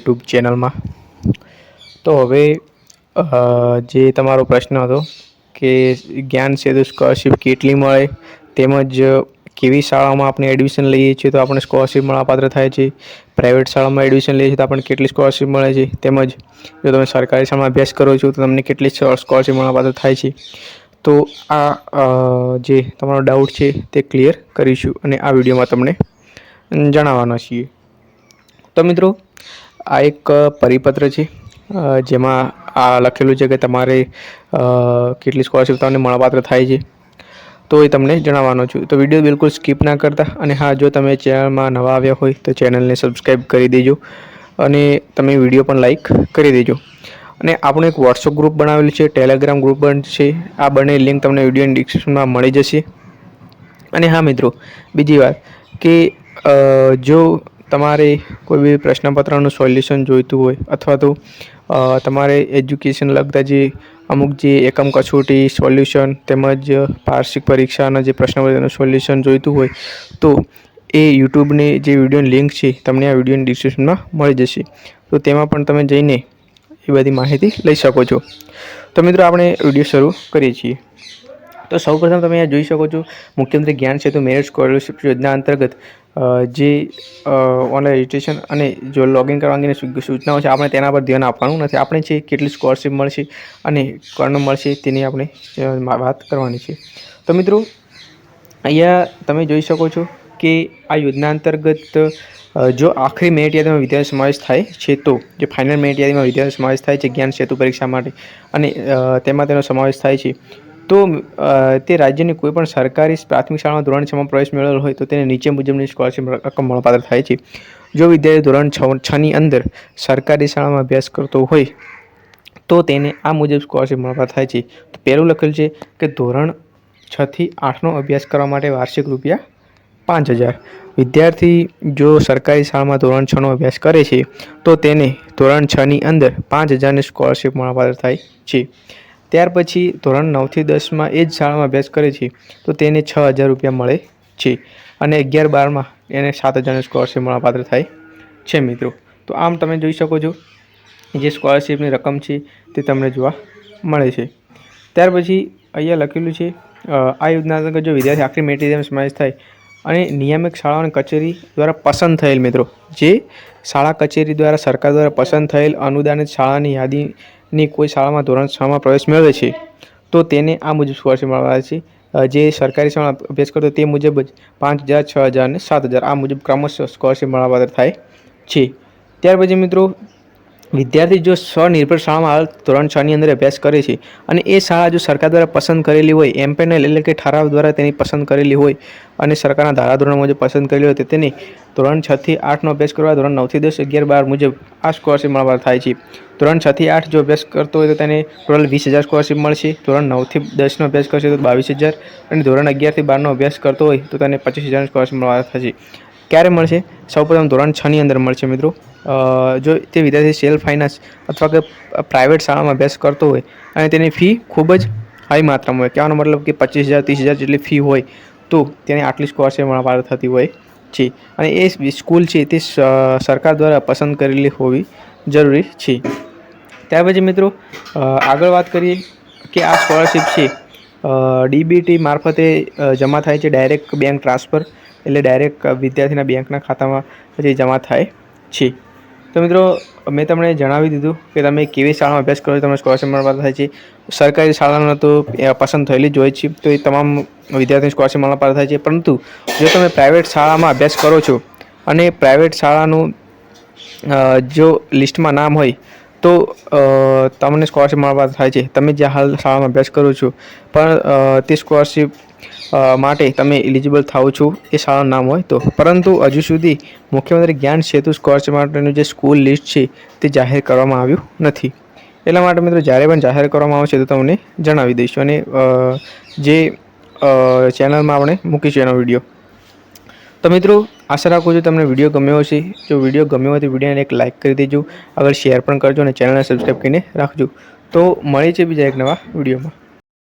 YouTube ચેનલમાં. તો હવે જે તમારો પ્રશ્ન હતો કે જ્ઞાન સેતુ સ્કોલરશીપ કેટલી મળે, તેમજ કેવી શાળામાં આપણે એડમિશન લઈએ છીએ તો આપણે સ્કોલરશીપ મળવાપાત્ર થાય છે, પ્રાઇવેટ શાળામાં એડમિશન લઈએ છીએ તો આપણને કેટલી સ્કોલરશીપ મળે છે, તેમજ જો તમે સરકારી શાળામાં અભ્યાસ કરો છો તો તમને કેટલી સ્કોલરશીપ મળવાપાત્ર થાય છે. તો આ જે તમારો ડાઉટ છે તે ક્લિયર કરીશું અને આ વિડીયોમાં તમને જણાવવાના છીએ. તો મિત્રો આ એક પરિપત્ર છે જેમાં આ લખેલું છે કે તમારે કેટલી સ્કોલરશિપ તમને મળવાપાત્ર થાય છે. તો એ તમને જણાવવાનો છું. તો વીડિયો બિલકુલ સ્કીપ ના કરતા અને હા, જો તમે ચેનલમાં નવા આવ્યા હોય તો ચેનલને સબસ્ક્રાઈબ કરી દેજો અને તમે વીડિયો પણ લાઈક કરી દેજો. અને આપણું એક વોટ્સઅપ ગ્રુપ બનાવેલું છે ટેલિગ્રામ ગ્રુપ પણ છે. આ બંને લિંક તમને વીડિયો ડિસ્ક્રિપ્શનમાં મળી જશે. અને હા મિત્રો, બીજી વાત કે જો તમારે કોઈ બી પ્રશ્નપત્રનું સોલ્યુશન જોઈતું હોય અથવા તો તમારે એજ્યુકેશન લગતા જે અમુક જે એકમ કસોટી, સોલ્યુશન તેમજ વાર્ષિક પરીક્ષાના જે પ્રશ્નપત્રનું સોલ્યુશન જોઈતું હોય, તો એ યુટ્યુબની જે વિડીયોની લિંક છે તમને આ વિડીયોની ડિસ્ક્રિપ્શનમાં મળી જશે. તો તેમાં પણ તમે જઈને એ બધી માહિતી લઈ શકો છો. તો મિત્રો આપણે વીડિયો શરૂ કરીએ છીએ. તો સૌપ્રથમ તમે અહીંયા જોઈ શકો છો, મુખ્યમંત્રી જ્ઞાન સેતુ મેરિટ સ્કોલરશિપ યોજના અંતર્ગત જે ઓનલાઈન રજિસ્ટ્રેશન અને જો લોગિન કરવા અંગેની સૂચનાઓ છે, આપણે તેના પર ધ્યાન આપવાનું નથી. આપણે છે કેટલી સ્કોલરશીપ મળશે અને કર્ણ મળશે તેની આપણે વાત કરવાની છે. તો મિત્રો, અહીંયા તમે જોઈ શકો છો કે આ યોજના અંતર્ગત જો આખરી મેરિટ યાદીમાં વિદ્યાર્થી સમાવેશ થાય છે, તો જે ફાઇનલ મેરિટ યાદીમાં વિદ્યાર્થી સમાવેશ થાય છે, જ્ઞાન સેતુ પરીક્ષા માટે અને તેમાં તેનો સમાવેશ થાય છે. તો તે રાજ્યની કોઈ પણ સરકારી પ્રાથમિક શાળામાં ધોરણ છમાં પ્રવેશ મેળવેલો હોય તો તેને નીચે મુજબની સ્કોલરશિપ રકમ મળપાત્ર થાય છે. જો વિદ્યાર્થી ધોરણ છ, છની અંદર સરકારી શાળામાં અભ્યાસ કરતો હોય તો તેને આ મુજબ સ્કોલરશિપ મળપાત્ર થાય છે. તો પહેલું લખેલું છે કે ધોરણ છથી આઠનો અભ્યાસ કરવા માટે વાર્ષિક રૂપિયા પાંચ હજાર. વિદ્યાર્થી જો સરકારી શાળામાં ધોરણ છનો અભ્યાસ કરે છે તો તેને ધોરણ છની અંદર પાંચ હજારની સ્કોલરશિપ મળપાત્ર થાય છે. ત્યાર પછી ધોરણ નવથી દસમાં એ જ શાળામાં અભ્યાસ કરે છે, તો તેને છ હજાર રૂપિયા મળે છે અને અગિયાર બારમાં એને સાત હજારનું સ્કોલરશિપ મળવાપાત્ર થાય છે મિત્રો. તો આમ તમે જોઈ શકો છો જે સ્કોલરશિપની રકમ છે તે તમને જોવા મળે છે. ત્યાર પછી અહીંયા લખેલું છે આ યોજના અંતર્ગત જો વિદ્યાર્થી આખરી મેરિટ સમાવેશ થાય અને નિયામક શાળાઓ અને કચેરી દ્વારા પસંદ થયેલ મિત્રો, જે શાળા કચેરી દ્વારા સરકાર દ્વારા પસંદ થયેલ અનુદાનિત શાળાની યાદીની કોઈ શાળામાં ધોરણ છમાં પ્રવેશ મેળવે છે, તો તેને આ મુજબ સ્કોલરશીપ મળવા છે. જે સરકારી શાળામાં અભ્યાસ કરતો તે મુજબ જ પાંચ હજાર, છ હજાર અને સાત હજાર આ મુજબ ક્રમશઃ સ્કોલરશિપ મળવા થાય છે. ત્યાર પછી મિત્રો વિદ્યાર્થી જો સ્વનિર્ભર શાળામાં હાલ ધોરણ છની અંદર અભ્યાસ કરે છે અને એ શાળા જો સરકાર દ્વારા પસંદ કરેલી હોય, એમ પેનલ એટલે કે ઠરાવ દ્વારા તેની પસંદ કરેલી હોય અને સરકારના ધારાધોરણ મુજબ પસંદ કરેલી હોય, તો તેને ધોરણ છથી આઠનો અભ્યાસ કરવા ધોરણ નવથી દસ અગિયાર બાર મુજબ આ સ્કોલરશીપ મળવા થાય છે. ધોરણ છથી આઠ જો અભ્યાસ કરતો હોય, તો તેને ટોટલ વીસ હજાર સ્કોલરશીપ મળશે. ધોરણ નવથી દસનો અભ્યાસ કરશે, તો બાવીસ હજાર. અને ધોરણ અગિયારથી બારનો અભ્યાસ કરતો હોય, તો તેને પચીસ હજાર સ્કોલરશીપ મળવા થશે ક્યારે મળશે? સૌપ્રથમ ધોરણ છની અંદર મળશે મિત્રો. જો તે વિદ્યાર્થી સેલ્ફ ફાઇનાન્સ અથવા કે પ્રાઇવેટ શાળામાં અભ્યાસ કરતો હોય અને તેની ફી ખૂબ જ હાઈ માત્રામાં હોય. કહેવાનો મતલબ કે પચીસ હજાર, ત્રીસ હજાર જેટલી ફી હોય તો તેને આટલી સ્કોલરશીપ મળવા થતી હોય છે. અને એ સ્કૂલ છે તે સરકાર દ્વારા પસંદ કરેલી હોવી જરૂરી છે. ત્યાર પછી મિત્રો આગળ વાત કરીએ કે આ સ્કોલરશીપ છે. ડીબીટી મારફતે જમા થાય છે ડાયરેક્ટ બેંક ટ્રાન્સફર એટલે ડાયરેક્ટ વિદ્યાર્થીના બેંકના ખાતામાં પછી જમા થાય છે. તો મિત્રો, મેં તમને જણાવી દીધું કે તમે કેવી શાળામાં અભ્યાસ કરો છો, તમને સ્કોલરશિપ મળવા થાય છે. સરકારી શાળાનો તો પસંદ થયેલી જ હોય છે, તો એ તમામ વિદ્યાર્થીને સ્કોલરશિપ મળવા થાય છે. પરંતુ જો તમે પ્રાઇવેટ શાળામાં અભ્યાસ કરો છો અને પ્રાઇવેટ શાળાનું જો લિસ્ટમાં નામ હોય, તો તમને સ્કોલરશિપ મળવા થાય છે. તમે જ્યાં હાલ શાળામાં અભ્યાસ કરો છો, પણ તે સ્કોલરશિપ માટે તમે એલિજિબલ થાઓ છો, એ શાળાનું નામ હોય તો. પરંતુ હજુ સુધી મુખ્યમંત્રી જ્ઞાન સેતુ સ્કોર્ચ માટેનું જે સ્કૂલ લિસ્ટ છે, તે જાહેર કરવામાં આવ્યું નથી. એટલા માટે મિત્રો, જ્યારે પણ જાહેર કરવામાં આવશે તો તમને જણાવી દઈશું અને જે ચેનલમાં આપણે મૂકીશું એનો વીડિયો. તો મિત્રો, આશા રાખું છું તમને વીડિયો ગમ્યો હશે. જો વીડિયો ગમ્યો હોય તો વિડીયોને એક લાઇક કરી દેજો. આગળ શેર પણ કરજો અને ચેનલને સબસ્ક્રાઈબ કરીને રાખજો. તો મળીએ છીએ બીજા એક નવા વિડીયોમાં.